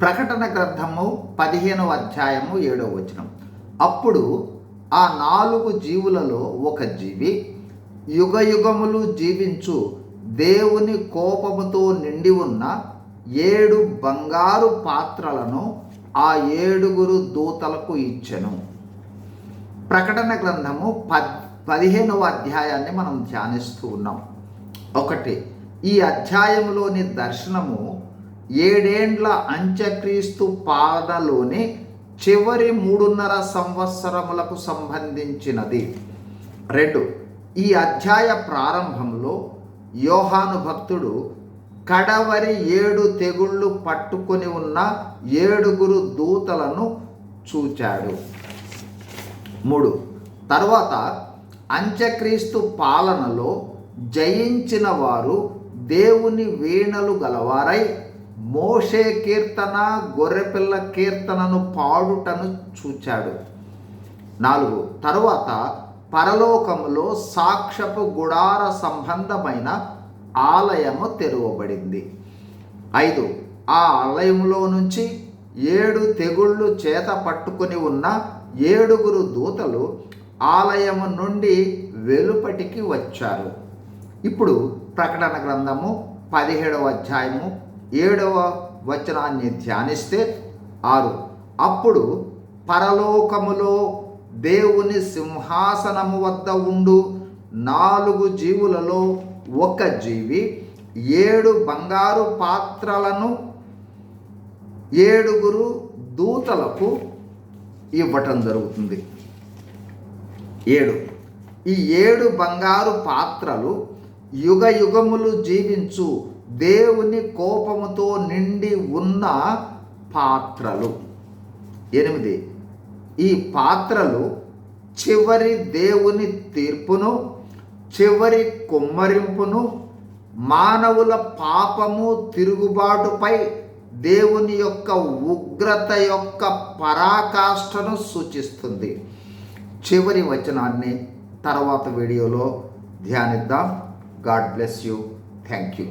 ప్రకటన గ్రంథము పదిహేనవ అధ్యాయము ఏడవ వచనం. అప్పుడు ఆ నాలుగు జీవులలో ఒక జీవి యుగ యుగములు జీవించు దేవుని కోపముతో నిండి ఉన్న ఏడు బంగారు పాత్రలను ఆ ఏడుగురు దూతలకు ఇచ్చెను. ప్రకటన గ్రంథము పద్ పదిహేనవ అధ్యాయాన్ని మనం ధ్యానిస్తూ ఉన్నాం. ఒకటి ఈ అధ్యాయంలోని దర్శనము ఏడేండ్ల అంత్యక్రీస్తు పాదలోని చివరి మూడున్నర సంవత్సరములకు సంబంధించినది. రెండు ఈ అధ్యాయ ప్రారంభంలో యోహాను భక్తుడు కడవరి ఏడు తెగుళ్ళు పట్టుకొని ఉన్న ఏడుగురు దూతలను చూచాడు. మూడు తర్వాత అంత్యక్రీస్తు పాలనలో జయించిన వారు దేవుని వీణలు గలవారై మోషే కీర్తన గొర్రెపిల్ల కీర్తనను పాడుటను చూచాడు. నాలుగు తరువాత పరలోకములో సాక్షపు గుడార సంబంధమైన ఆలయము తెరవబడింది. ఐదు ఆ ఆలయంలో నుంచి ఏడు తెగుళ్ళు చేత పట్టుకొని ఉన్న ఏడుగురు దూతలు ఆలయము నుండి వెలుపటికి వచ్చారు. ఇప్పుడు ప్రకటన గ్రంథము పదిహేడవ అధ్యాయము ఏడవ వచనాన్ని ధ్యానిస్తే ఆరు. అప్పుడు పరలోకములో దేవుని సింహాసనము వద్ద ఉండు. నాలుగు జీవులలో ఒక జీవి ఏడు బంగారు పాత్రలను ఏడుగురు దూతలకు ఇవ్వటం జరుగుతుంది. ఏడు. ఈ ఏడు బంగారు పాత్రలు యుగ యుగములు జీవించు దేవుని కోపముతో నిండి ఉన్న పాత్రలు. ఎనిమిది. ఈ పాత్రలు చివరి దేవుని తీర్పును చివరి కుమ్మరింపును మానవుల పాపము తిరుగుబాటుపై దేవుని యొక్క ఉగ్రత యొక్క పరాకాష్ఠను సూచిస్తుంది. చివరి వచనాన్ని తర్వాత వీడియోలో ధ్యానిద్దాం. God bless you. Thank you